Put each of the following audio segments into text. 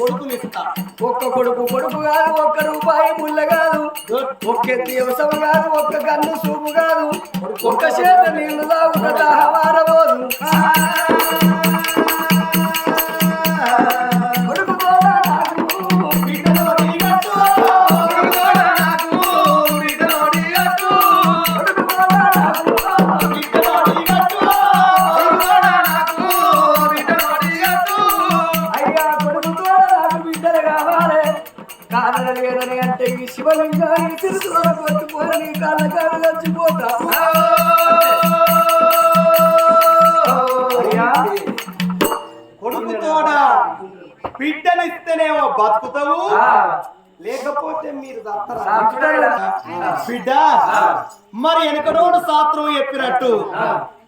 ఒక్క కొడుకు కొడుకు కాదు ఒక్క రూపాయి ముళ్ళ కాదు. ఒక్క దివసం కాదు ఒక్క కన్ను చూపు కాదు. ఒక్క చేత నీళ్ళు తాగుత వారబోదు బిడ్డలు కావాలి. కాదన లేదని అంటే ఈ శివలింగానికి తిరుగులోకి వచ్చిపోయి నీ కాళ్ళ కాళ్ళు చచ్చిపోతా. అయ్యా. కొడుకు తోడ బిడ్డని ఇస్తేనేమో బతుకుతావు. లేకపోతే మీరు. బిడ్డ మరి వెనకడోడు శాస్త్రం చెప్పినట్టు.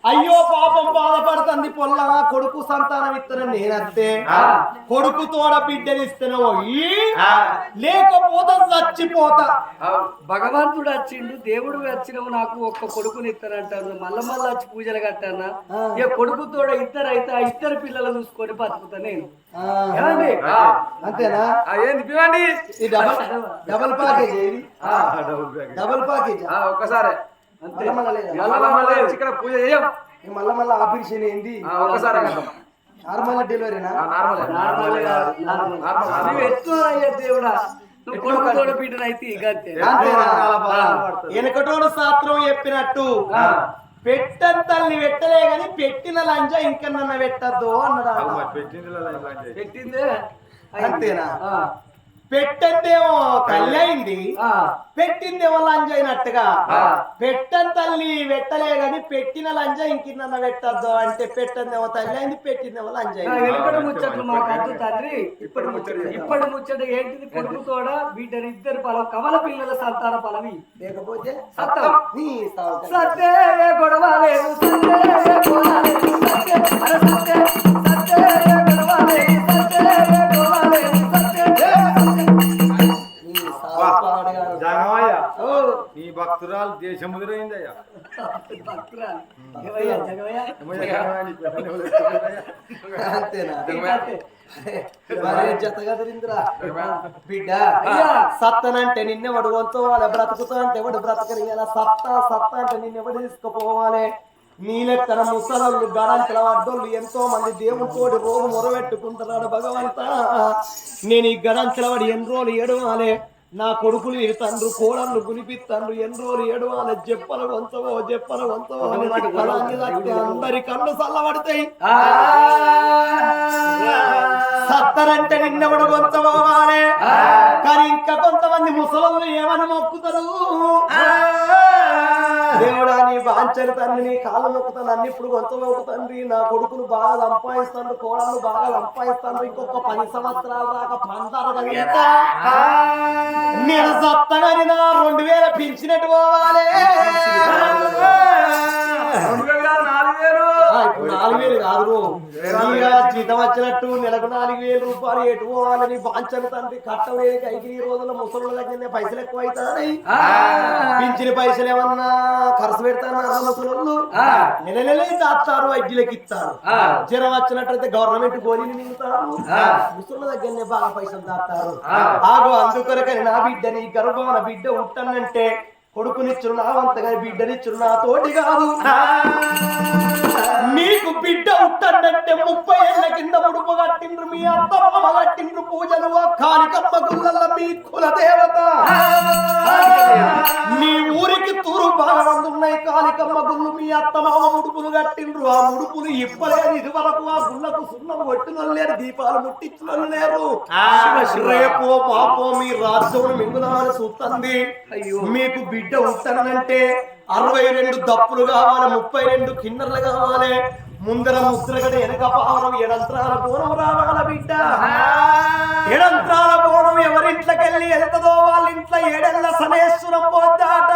అయ్యో పాపం బాధపడుతుంది పొల్లగా కొడుకు సంతానం ఇస్తానని నేనంతే. కొడుకు తోడ బిడ్డని ఇస్తేనేమో ఈ. లేకపోతే చచ్చిపోతా. భగవంతుడు వచ్చిండు దేవుడు వచ్చినవు నాకు ఒక్క కొడుకుని ఇస్తానంటారు మళ్ళా మళ్ళా వచ్చి పూజలు కట్టానా? ఇక కొడుకుతోడ ఇద్దరు అయితే ఆ ఇద్దరు పిల్లలు చూసుకొని బతుకుతా నేను. అంతేనా? Double double package double package ఒక్కసారి. మళ్ళా లేదా? మళ్ళా మళ్ళీ ఇక్కడ పూజ చేయం. ఈ మళ్ళా మళ్ళా ఆపరేషన్ ఏంది. నార్మల్ డెలివరీనా? అయ్యే దేవుడా. వెనకటోడు శాస్త్రం చెప్పినట్టు. పెట్టని తల్లి పెట్టలే గాని పెట్టిన లంజ ఇంకన్నా పెట్టద్దు అన్నదా పెట్టిందే అంతేనా? పెట్టందేమో తల్లి అయింది. ఆ. పెట్టిందేమో లంజ అయినట్టుగా? ఆ. పెట్టని తల్లి పెట్టలే గాని పెట్టిన లంజ ఇంకిన్న పెట్టద్దు అంటే పెట్టందేమో తల్లి అయింది పెట్టిందేమో లంజ వెనుకటి ముచ్చట్లు మాకు తండ్రి. ఇప్పటి ముచ్చట ఇప్పటి ముచ్చట ఏంటిది? కొడుకుతోడ బిడ్డని ఇద్దరు పొలం కమల పిల్లల సంతాన పొలవి లేకపోతే సత్తం. సత్తే. గొడవ లేదు. సత్తే గొడవ లేదు. సత్తే అరే సత్తే. సత్తే గొడవ లేదు. సత్తే గొడవ లేదు. భక్తురాలు దేశం ముదిరైందయ్యా భక్తురాలు. ఏమయ్యా, జగమయ్యా? అంతేనా? అంతే. మరి జతగా తిరిందిరా? బిడ్డ అయ్యా. సత్తనంటే నిన్నెవడు వంతోవాలి బ్రతుకుతా అంటే ఎవడు బ్రతకని అలా సత్తా సత్తా అంటే నిన్నెవడు తీసుకుపోవాలి. నీ లెక్కన ముసలోళ్ళు గడంకల వడ్డోళ్ళు ఎంతో మంది దేవుడితోటి రోజు మొరబెట్టుకుంటున్నాడు భగవంత. నేను ఈ గడంకల వాడు ఎన్ని రోజులు ఏడవాలి? నా కొడుకులు ఇడుతండ్రు కోడళ్ళు గునిపిత్తండ్రు రోజులు ఏడవాలి చెప్పల వంచవో చెప్పల వంచవో అందరి కళ్ళు చల్లబడతాయి. సత్తరంటే నిన్నెవడు కొంతపోవాలి ఆ. కానీ ఇంకా కొంతమంది ముసలు ఏమని మొక్కుతారు? దేవుడా నీ బాంచని తండ్రి నీ కాళ్ళు నొక్కుతాను అన్ని ఇప్పుడు గొంతు నొక్కుతండ్రి నా కొడుకులు బాగా సంపాదిస్తాను కోడలు బాగా సంపాదిస్తాను ఇంకొక పది సంవత్సరాల దాకా పంటారు నేను సత్తగాని నా రెండు వేల పింఛనట్టు పోవాలి నాలుగు వేలు ఆ, ఇప్పుడు నాలుగు వేలు కాదు జీతం వచ్చినట్టు నెలకు నాలుగు వేలు రూపాయలు ఎటు పోవాలని బాంచని తండ్రి కట్టలేదు ఈ రోజుల ముసలి దగ్గర పైసలు ఎక్కువ అవుతాయి ఆ. పింఛని పైసలు ఏమన్నా ఖర్చు పెడతారు ముసలు. నెల నెలే దాస్తారు వైద్యులకి ఇస్తారు. జ్వరం వచ్చినట్టయితే గవర్నమెంట్ గోళీలు ఆ. ముసళ్ళ దగ్గరనే బాగా పైసలు దాస్తారు. ఆగో అందుకొరకని నా బిడ్డని గర్భాన బిడ్డ ఉంటానంటే కొడుకుని నా వంతగాని బిడ్డనిచ్చును నా తోటి కాదు. నీకు బిడ్డ ఉంటానంటే ముప్పై ఏళ్ళ కింద ముడుపు కట్టిండ్రు మీ అత్తమ్మ కట్టిండ్రు పూజలు ఆ కాళికమ్మ మీ కుల దేవత. మీ అత్తమామ ముడుపులు కట్టిండ్రు. ఆ ముడుపులు ఇప్పలేదు ఇది వరకు ఆ గుళ్ళకు సున్నం లేరు దీపాలు ముట్టించిన లేరు. రేపో మీ రాజ్యం మింగుదామని చూస్తుంది. మీకు బిడ్డ ఉంటానంటే అరవై రెండు దప్పులు కావాలి ముప్పై రెండు కిన్నర్లు కావాలి. ముందర ముద్రగడ వెనక పావనం ఎడంత్రాల బోనం రావాల బిడ్డ. ఎడంత్రాల బోనం ఎవరింట్లకెళ్ళి వెళ్తదో వాళ్ళ ఇంట్లో ఏడెళ్ళ సమేశ్వరం పోతాట.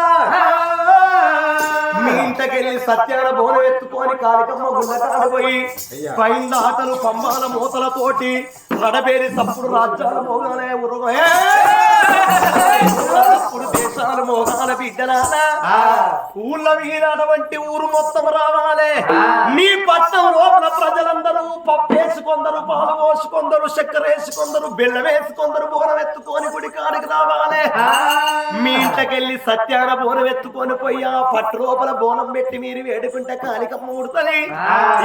ఇంటికెళ్ళి సత్యాన బోనం ఎత్తుకొని కాలికమ్మ గుండకాడ పోయి పైన ఆటలు పంబాల మూతలతోటి రడబేరి తప్పుడు రాజ్యాల మోగాలే ఉరుగు దేశాలు మోగాల బిడ్డలారా? ఊళ్ళ మీద అటువంటి ఊరు మొత్తం రావాలే. నీ పట్టణం లోపల ప్రజలందరూ పప్పు వేసుకొందరు పాలు పోసుకొందరు చక్కెర వేసుకొందరు బెల్లం వేసుకొందరు బోనం ఎత్తుకొని గుడి కాడికి రావాలే. మీ ఇంటికెళ్ళి సత్యాన బోనం ఎత్తుకొని పోయి పట్టు లోపల బోనం పెట్టి మీరు వేడుకుంటే కాలికమ్మ ఉడుతుంది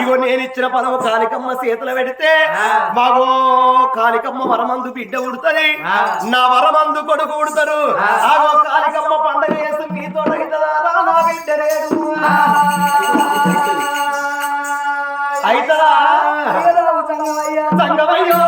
ఇగో నేను ఇచ్చిన పొలం కాలికమ్మ చేతులు పెడితే మాగో కాలికమ్మ వరమందు బిడ్డ ఉడుతుంది నా వరమందు కొడుకు ఉడతారు ఆగో కాలికమ్మ పండగ చేసి మీతో నా బిడ్డ లేదు అయితదా? సంగమయ్యో.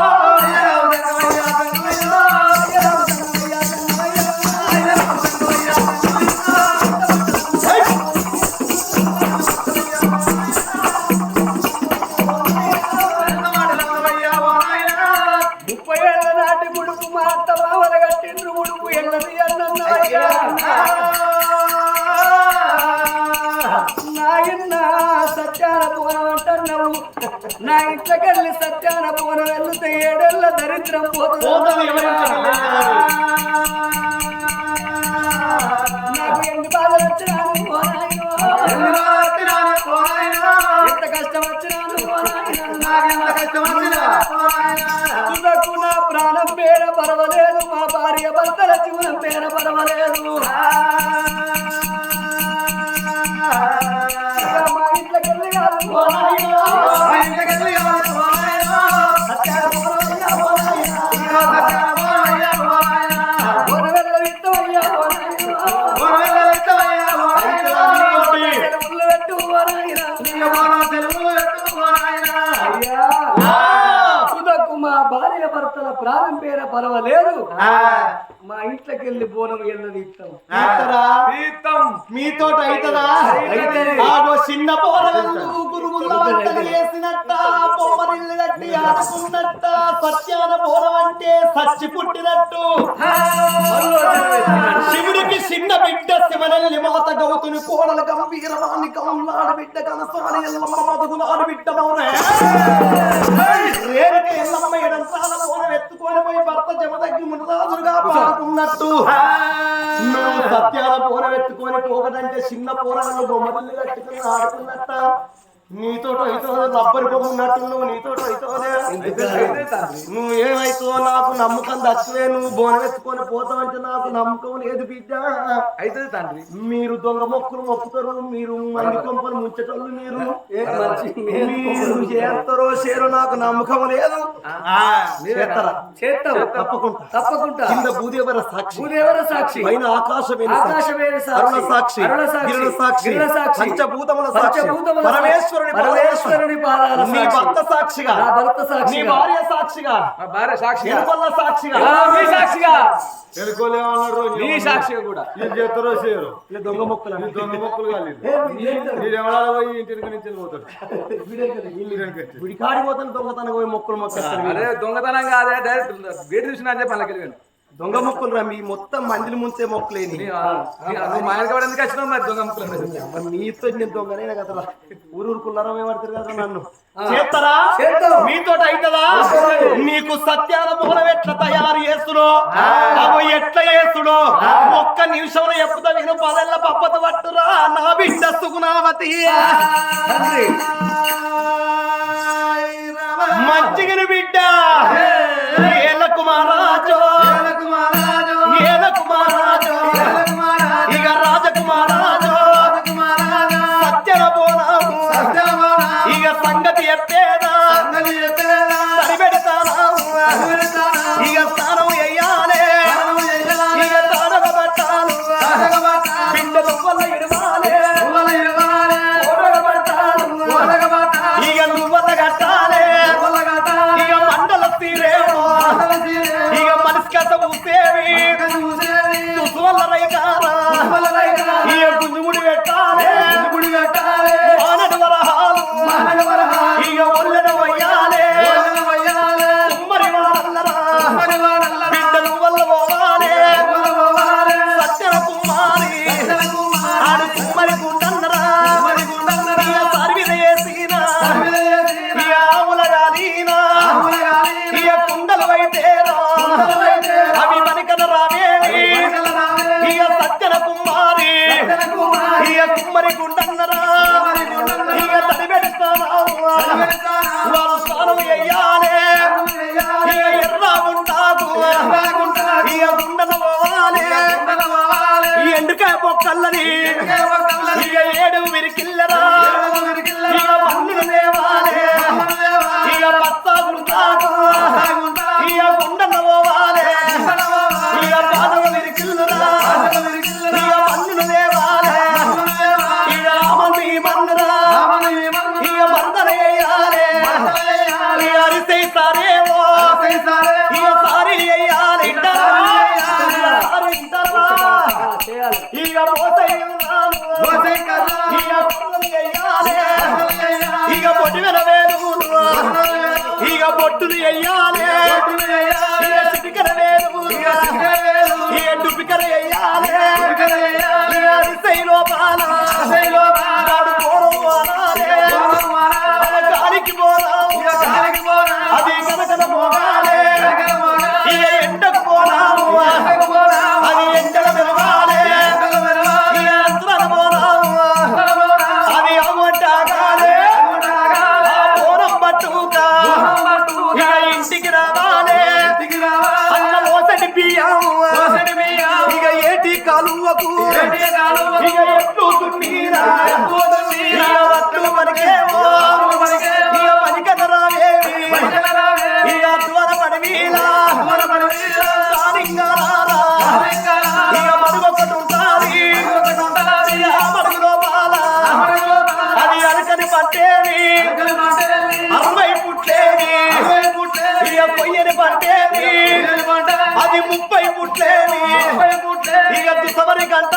జీవనం పేర పర్వాలేదు మా ఇంట్లోకి వెళ్ళి భర్తల ప్రాణం పేర పర్వాలేదు మా ఇంట్లోకి వెళ్ళి బోనం ఎల్లది ఇస్తాం మీతో అయితదా? అయితది. ఆగో చిన్న సత్యాన అంటే సచ్చి పుట్టినట్టు. శివుడికి చిన్న బిడ్డ శివనల్లి మాత గౌతుని కోడల గంభీరవాణి కౌలాడు బిడ్డ కనసాని ఎల్లమ్మ మధుగులాడు బిడ్డ మౌనే రేణుక ఎల్లమ్మ ఎడంతాల మౌనం ఎత్తుకొని పోయి భర్త జమదగ్గి మునరాజుగా పాడుకున్నట్టు నువ్వు సత్యాల పూర ఎత్తుకొని పోగదంటే చిన్న పూరలను బొమ్మలు కట్టుకుని ఆడుకున్నట్ట. నీతో నీతో నువ్వు ఏమైతావో నాకు నమ్మకం దక్కలే నువ్వు బోనం ఎత్తుకొని పోతావంటే నాకు నమ్మకం లేదు బిడ్డ. అయితే తండ్రి. మీరు దొంగ మొక్కులు మొక్కుతారు మీరు మంది కొంపలు ముంచటోళ్ళు మీరు. మీరు చేస్తారో చేరో నాకు నమ్మకం లేదు. చేస్తారా? తప్పకుండా. తప్పకుండా. కింద భూదేవర సాక్షి. భూదేవర సాక్షి. పైన ఆకాశమైన ఆకాశమైన సాక్షి. అరుణ సాక్షి. అరుణ సాక్షి. సాక్షి. పంచభూతముల సాక్షి. సాక్షి. పరమేశ్వరుని పరమేశ్వరుని పాదాల నీ సాక్షి. భర్త సాక్షిగా. నా భర్త సాక్షిగా. నీ భార్య సాక్షిగా. మా భార్య సాక్షి ఎనుకొల్ల సాక్షిగా. మీ సాక్షిగా. తెలుకోలేమన్నారు నీ సాక్షి కూడా. ఇది చేస్తారో చేయరు. ఈ దొంగ మొక్కలు ఈ దొంగ మొక్కలు కాలేదు. మీరు ఎవరా పోయి ఇంటి నుంచి పోతాడు? ఇల్లు వెనకచ్చి. గుడి కాడిపోతాను దొంగతనం పోయి మొక్కలు మొక్కేస్తారు అరే దొంగతనం కాదే డైరెక్ట్ గేట్ చూసినా అని చెప్పి దొంగ మొక్కలు రా మీ మొత్తం మందిని ముంచే మొక్కలేని. నువ్వు మా వెనక పడి ఎందుకు వచ్చినావు మరి దొంగ ముక్కలు? నీతో నేను దొంగనే కదరా ఊరు ఊరుకున్నారా పడతారు కదా నన్ను. చేస్తారా. మీతో అయితదా? నీకు సత్యాల మూలం ఎట్లా తయారు చేస్తుడో అవి ఎట్లా చేస్తుడో ఒక్క నిమిషంలో ఎప్పుతా నేను పదల్ల పప్పత పట్టురా నా బిడ్డ సుగుణావతి. వేయాలి లోపల కాలువకు. ఎట్లు దున్నీరా వత్తు మనకేమో మనకెదరావేవి ఈ అద్వర పడవీలా. పట్టేవి అరవై పుట్లేవి పొయ్యని పట్టేవి అది ముప్పై పుట్లేవి তোমার গানটা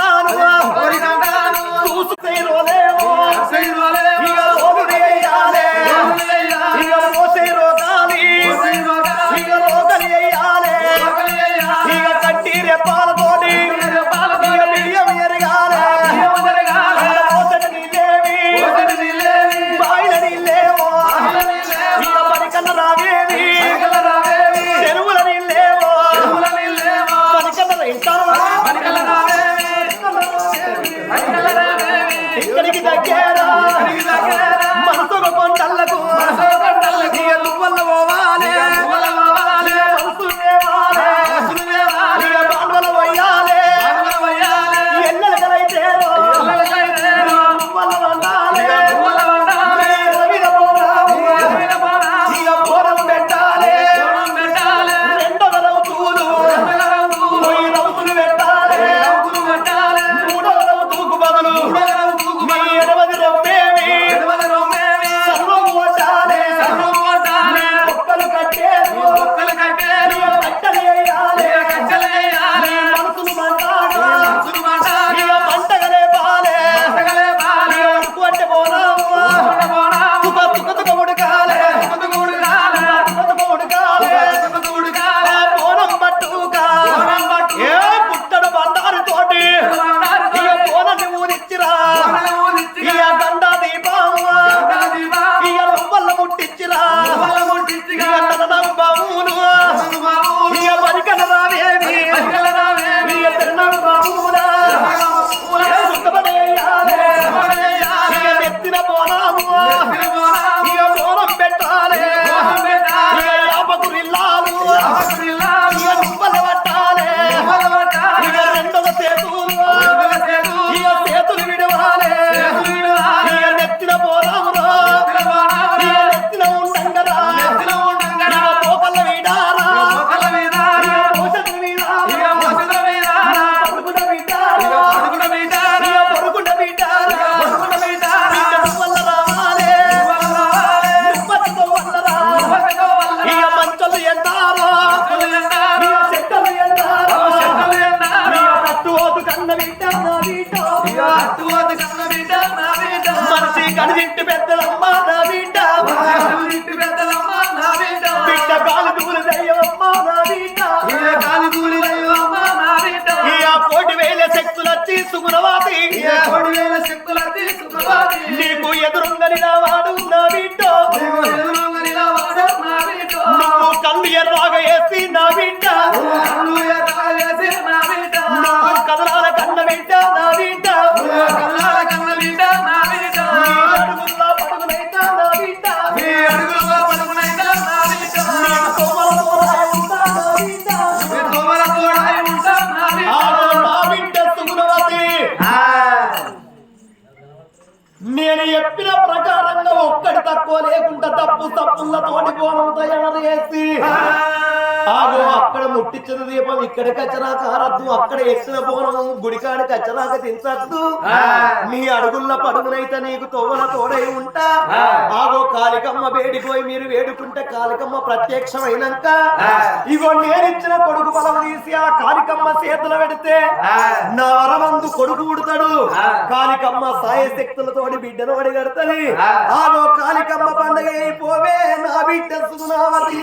ఇంటి పెద్దలమ్మ నా బిడ్డ ఇంటి పెద్దలమ్మ నా బిడ్డ బిడ్డ కాలు దూలు దయ్యమ్మ నా బిడ్డ కాలు దూలు దయ్యమ్మ నా బిడ్డ ఆ కోటి వేల శక్తులు వచ్చి సుగుణవాది కోటి వేల శక్తులు వచ్చి సుగుణవాది. నీకు ఎదురుందని నా వాడు నా బిడ్డ ముట్టించిన దీపం ఇక్కడికి వచ్చినాక ఆరద్దు అక్కడ ఎక్కిన బోనం గుడికాడికి వచ్చినాక తించద్దు నీ అడుగుల పడుగునైతే నీకు తోవల తోడై ఉంటా. ఆగో కాలికమ్మ వేడిపోయి మీరు వేడుకుంటే కాలికమ్మ ప్రత్యక్షమైనాక. ఇగో నేనిచ్చిన కొడుకు బలం తీసి ఆ కాలికమ్మ చేతులు పెడితే నా వరమందు కొడుకు పుడతాడు. కాలికమ్మ సాయ శక్తులతోటి బిడ్డను అడిగడతది ఆగో కాలికమ్మ పండగ అయిపోవే నా బిడ్డ సుగుణావతి